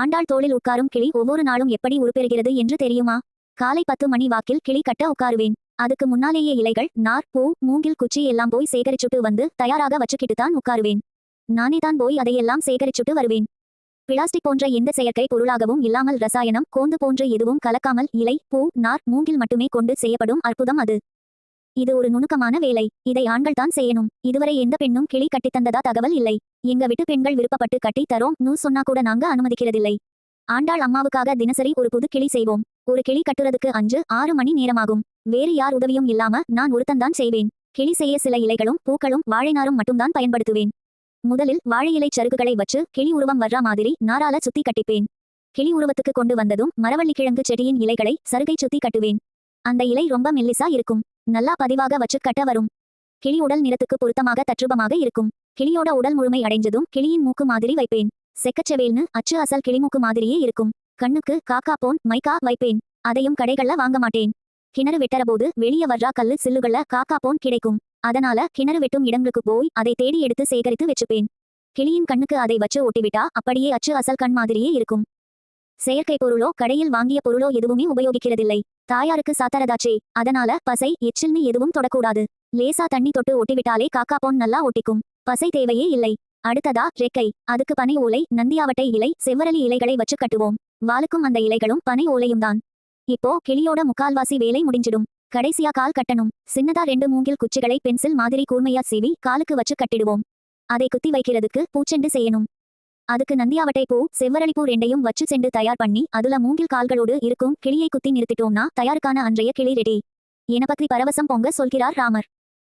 ஆண்டாள் தோளில் உட்காரும் கிளி ஒவ்வொரு நாளும் எப்படி உருப்பெறுகிறது என்று தெரியுமா? காலை பத்து மணி வாக்கில் கிளி கட்ட உட்காருவேன். அதுக்கு முன்னாலேயே இலைகள் நார் பூ மூங்கில் குச்சி எல்லாம் போய் சேகரிச்சுட்டு வந்து தயாராக வச்சுக்கிட்டு தான் உட்காருவேன். நானே தான் போய் அதையெல்லாம் சேகரிச்சுட்டு வருவேன். பிளாஸ்டிக் போன்ற எந்த செயற்கை பொருளாகவும் இல்லாமல் ரசாயனம் கோந்து போன்ற எதுவும் கலக்காமல் இலை பூ நார் மூங்கில் மட்டுமே கொண்டு செய்யப்படும் அற்புதம் அது. இது ஒரு நுணுக்கமான வேலை. இதை ஆண்கள் தான் செய்யணும். இதுவரை எந்த பெண்ணும் கிளி கட்டித்தந்ததா தகவல் இல்லை. எங்க விட்டு பெண்கள் விருப்பப்பட்டு கட்டி தரோம். நூ சொன்னா கூட நாங்க அனுமதிக்கிறதில்லை. ஆண்டாள் அம்மாவுக்காக தினசரி ஒரு புது கிளி செய்வோம். ஒரு கிளி கட்டுறதுக்கு அஞ்சு ஆறு மணி நேரமாகும். வேறு யார் உதவியும் இல்லாம நான் ஒருத்தந்தான் செய்வேன். கிளி செய்ய சில இலைகளும் பூக்களும் வாழைநாரும் மட்டும்தான் பயன்படுத்துவேன். முதலில் வாழை இலை சருகுகளை வச்சு கிளி உருவம் வர்ற மாதிரி நாரால சுத்தி கட்டிப்பேன். கிளி உருவத்துக்கு கொண்டு வந்ததும் மரவள்ளி கிழங்கு செடியின் இலைகளை சருகை சுத்தி கட்டுவேன். அந்த இலை ரொம்ப மெல்லிசா இருக்கும். நல்லா பதிவாக வச்சு கட்ட வரும். கிளி உடல் நிறத்துக்கு பொருத்தமாக தற்றுபமாக இருக்கும். கிளியோட உடல் முழுமை அடைஞ்சதும் கிளியின் மூக்கு மாதிரி வைப்பேன். செக்கச்செவேல்னு அச்சு அசல் கிளிமூக்கு மாதிரியே இருக்கும். கண்ணுக்கு காக்கா போன் மைக்கா வைப்பேன். அதையும் கடைகள்ல வாங்க மாட்டேன். கிணறு வெட்டறபோது வெளிய வர்றா கல்லு சில்லுகள்ல காக்கா போன் கிடைக்கும். அதனால கிணறு வெட்டும் இடங்களுக்கு போய் அதை தேடி எடுத்து சேகரித்து வச்சுப்பேன். கிளியின் கண்ணுக்கு அதை வச்சு ஒட்டிவிட்டா அப்படியே அச்சு அசல் கண் மாதிரியே இருக்கும். செயற்கை பொருளோ கடையில் வாங்கிய பொருளோ எதுவுமே உபயோகிக்கிறதில்லை. தாயாருக்கு சாத்தரதாச்சே. அதனால பசை எச்சில்னு எதுவும் தொடக்கூடாது. லேசா தண்ணி தொட்டு ஒட்டிவிட்டாலே காக்கா போன் நல்லா ஒட்டிக்கும். பசை தேவையே இல்லை. அடுத்ததா ரெக்கை. அதுக்கு பனை ஓலை நந்தியாவட்டை இலை செவ்வரளி இலைகளை வச்சு கட்டுவோம். வாளுக்கும் அந்த இலைகளும் பனை ஓலையும் தான் இப்போ கிளியோட முக்கால்வாசி வேலை முடிஞ்சிடும். கடைசியா கால் கட்டணும். சின்னதா ரெண்டு மூங்கில் குச்சிகளை பென்சில் மாதிரி கூர்மையா சீவி காலுக்கு வச்சு கட்டிடுவோம். அதை குத்தி வைக்கிறதுக்கு பூச்செண்டு செய்யணும். அதுக்கு நந்தியாவட்டை பூ செவ்வரளிப்பூ ரெண்டையும் வச்சு செண்டு தயார் பண்ணி அதுல மூங்கில் கால்களோடு இருக்கும் கிளியை குத்தி நிறுத்திட்டோம்னா தயாருக்கான அன்றைய கிளி ரெடி என பற்றி பரவசம் பொங்க சொல்கிறார் ராமர்.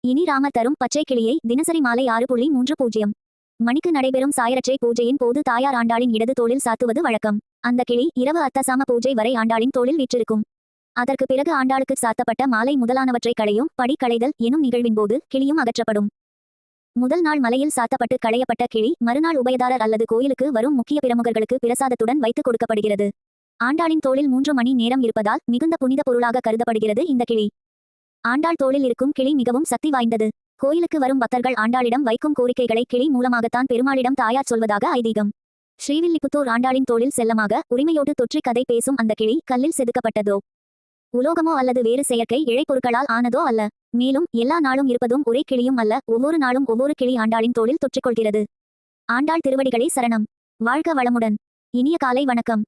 இனி ராமர் தரும் பச்சை கிளியை தினசரி மாலை ஆறு புள்ளி மூன்று பூஜ்ஜியம். மணிக்கு நடைபெறும் சாயரட்சை பூஜையின் போது தாயார் ஆண்டாளின் இடது தோளில் சாத்துவது வழக்கம். அந்த கிளி இரவு அத்தசாம பூஜை வரை ஆண்டாளின் தோளில் வீற்றிருக்கும். அதற்கு பிறகு ஆண்டாளுக்கு சாத்தப்பட்ட மாலை முதலானவற்றை களையும் படி களைதல் எனும் நிகழ்வின் போது கிளியும் அகற்றப்படும். முதல் நாள் மலையில் சாத்தப்பட்டு களையப்பட்ட கிளி மறுநாள் உபயதாரர் அல்லது கோயிலுக்கு வரும் முக்கிய பிரமுகர்களுக்கு பிரசாதத்துடன் வைத்துக் கொடுக்கப்படுகிறது. ஆண்டாளின் தோளில் மூன்று மணி நேரம் இருப்பதால் மிகுந்த புனித பொருளாக கருதப்படுகிறது இந்த கிளி. ஆண்டாள் தோளில் இருக்கும் கிளி மிகவும் சக்தி வாய்ந்தது. கோயிலுக்கு வரும் பக்தர்கள் ஆண்டாளிடம் வைக்கும் கோரிக்கைகளை கிளி மூலமாகத்தான் பெருமாளிடம் தாயார் சொல்வதாக ஐதீகம். ஸ்ரீவில்லிபுத்தூர் ஆண்டாளின் தோளில் செல்லமாக உரிமையோடு தொற்றி கதை பேசும் அந்த கிளி கல்லில் செதுக்கப்பட்டதோ? உலோகமோ அல்லது வேறு செயற்கை இழைப்பொருட்களால் ஆனதோ அல்ல. மேலும் எல்லா நாளும் இருப்பதும் ஒரே கிளியும் அல்ல. ஒவ்வொரு நாளும் ஒவ்வொரு கிளி ஆண்டாளின் தோளில் தொற்றிக்கொள்கிறது. ஆண்டாள் திருவடிகளே சரணம். வாழ்க வளமுடன். இனிய காலை வணக்கம்.